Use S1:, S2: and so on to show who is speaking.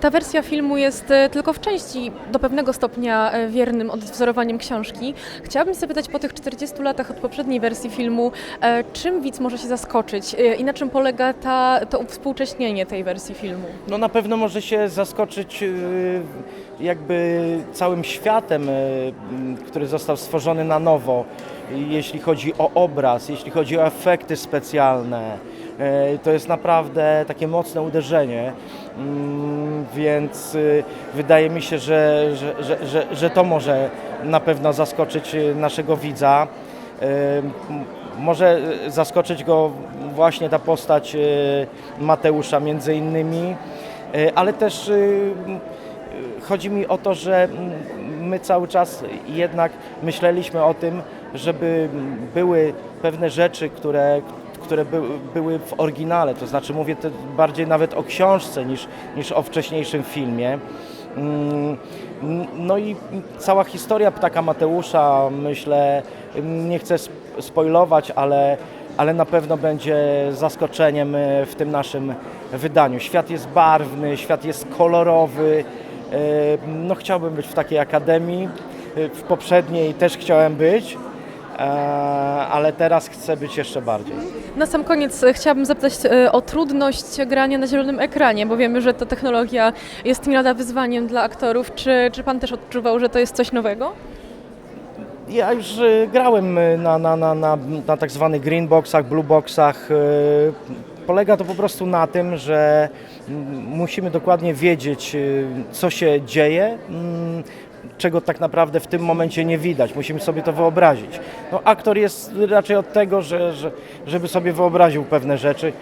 S1: Ta wersja filmu jest e, tylko w części do pewnego stopnia e, wiernym odwzorowaniem książki. Chciałabym zapytać po tych 40 latach od poprzedniej wersji filmu, e, czym widz może się zaskoczyć i na czym polega ta, to uwspółcześnienie tej wersji filmu?
S2: No na pewno może się zaskoczyć jakby całym światem, który został stworzony na nowo, jeśli chodzi o obraz, jeśli chodzi o efekty specjalne. Y, To jest naprawdę takie mocne uderzenie, Mm, więc y, wydaje mi się, że, że, że, że, to może na pewno zaskoczyć y, naszego widza. M, Może y, zaskoczyć go właśnie ta postać Mateusza między innymi, y, ale też chodzi mi o to, że my cały czas jednak myśleliśmy o tym, żeby były pewne rzeczy, które, które by, były w oryginale, to znaczy mówię te bardziej nawet o książce niż, niż o wcześniejszym filmie. Mm, No i cała historia ptaka Mateusza, myślę, nie chcę sp- spoilować, ale, ale na pewno będzie zaskoczeniem e, w tym naszym wydaniu. Świat jest barwny, świat jest kolorowy. E, No chciałbym być w takiej akademii. E, W poprzedniej też chciałem być, ale teraz chcę być jeszcze bardziej.
S1: Na sam koniec e, chciałabym zapytać e, o trudność grania na zielonym ekranie, bo wiemy, że ta technologia jest nie lada wyzwaniem dla aktorów. Czy, czy Pan też odczuwał, że to jest coś nowego?
S2: Ja już e, grałem e, na, na, na, na, na tak zwanych green boxach, blue boxach. e, Polega to po prostu na tym, że mm, musimy dokładnie wiedzieć, e, co się dzieje, mm, czego tak naprawdę w tym momencie nie widać. Musimy sobie to wyobrazić. No, aktor jest raczej od tego, że, że, żeby sobie wyobraził pewne rzeczy.